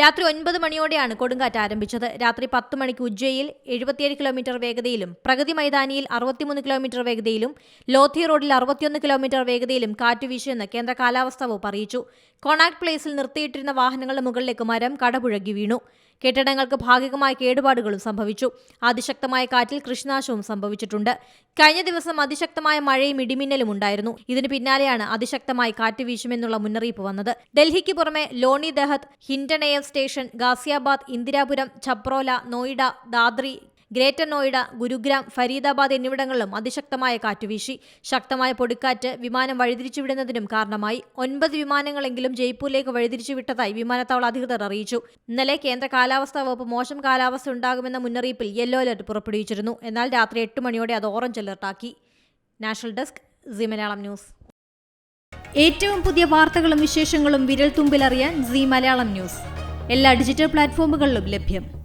രാത്രി ഒൻപത് മണിയോടെയാണ് കൊടുങ്കാറ്റ് ആരംഭിച്ചത്. രാത്രി പത്ത് മണിക്ക് ഉജ്ജയിൽ എഴുപത്തിയേഴ് കിലോമീറ്റർ വേഗതയിലും പ്രഗതി മൈതാനിയിൽ അറുപത്തിമൂന്ന് കിലോമീറ്റർ വേഗതയിലും ലോധി റോഡിൽ അറുപത്തിയൊന്ന് കിലോമീറ്റർ വേഗതയിലും കാറ്റ് വീശിയെന്ന് കേന്ദ്ര കാലാവസ്ഥാ വകുപ്പ് അറിയിച്ചു. കോണാക്ട് പ്ലേസിൽ നിർത്തിയിട്ടിരുന്ന വാഹനങ്ങളുടെ മുകളിലേക്ക് മരം കടപുഴകി വീണു. കെട്ടിടങ്ങൾക്ക് ഭാഗികമായ കേടുപാടുകളും സംഭവിച്ചു. അതിശക്തമായ കാറ്റിൽ കൃഷിനാശവും സംഭവിച്ചിട്ടുണ്ട്. കഴിഞ്ഞ ദിവസം അതിശക്തമായ മഴയും ഇടിമിന്നലും ഉണ്ടായിരുന്നു. ഇതിന് പിന്നാലെയാണ് അതിശക്തമായി കാറ്റ് വീശുമെന്നുള്ള മുന്നറിയിപ്പ് വന്നത്. ഡൽഹിക്ക് പുറമെ ലോണി ദഹത്ത് ഹിൻഡനേയർ സ്റ്റേഷൻ ഗാസിയാബാദ് ഇന്ദിരാപുരം ഛപ്രോല നോയിഡ ദാദ്രി ഗ്രേറ്റർ നോയിഡ ഗുരുഗ്രാം ഫരീദാബാദ് എന്നിവിടങ്ങളിലും അതിശക്തമായ കാറ്റുവീശി ശക്തമായ പൊടിക്കാറ്റ് വിമാനം വഴിതിരിച്ചുവിടുന്നതിനും കാരണമായി. ഒൻപത് വിമാനങ്ങളെങ്കിലും ജയ്പൂരിലേക്ക് വഴിതിരിച്ചുവിട്ടതായി വിമാനത്താവള അധികൃതർ അറിയിച്ചു. ഇന്നലെ കേന്ദ്ര കാലാവസ്ഥാ വകുപ്പ് മോശം കാലാവസ്ഥ ഉണ്ടാകുമെന്ന മുന്നറിയിപ്പിൽ യെല്ലോ അലർട്ട് പുറപ്പെടുവിച്ചിരുന്നു. എന്നാൽ രാത്രി എട്ട് മണിയോടെ അത് orange അലർട്ടാക്കി. National desk Zee Malayalam news. ഏറ്റവും പുതിയ വാർത്തകളും വിശേഷങ്ങളും വിരൽ തുമ്പിലറിയാൻ സി മലയാളം ന്യൂസ്. എല്ലാ ഡിജിറ്റൽ പ്ലാറ്റ്ഫോമുകളിലും ലഭ്യം.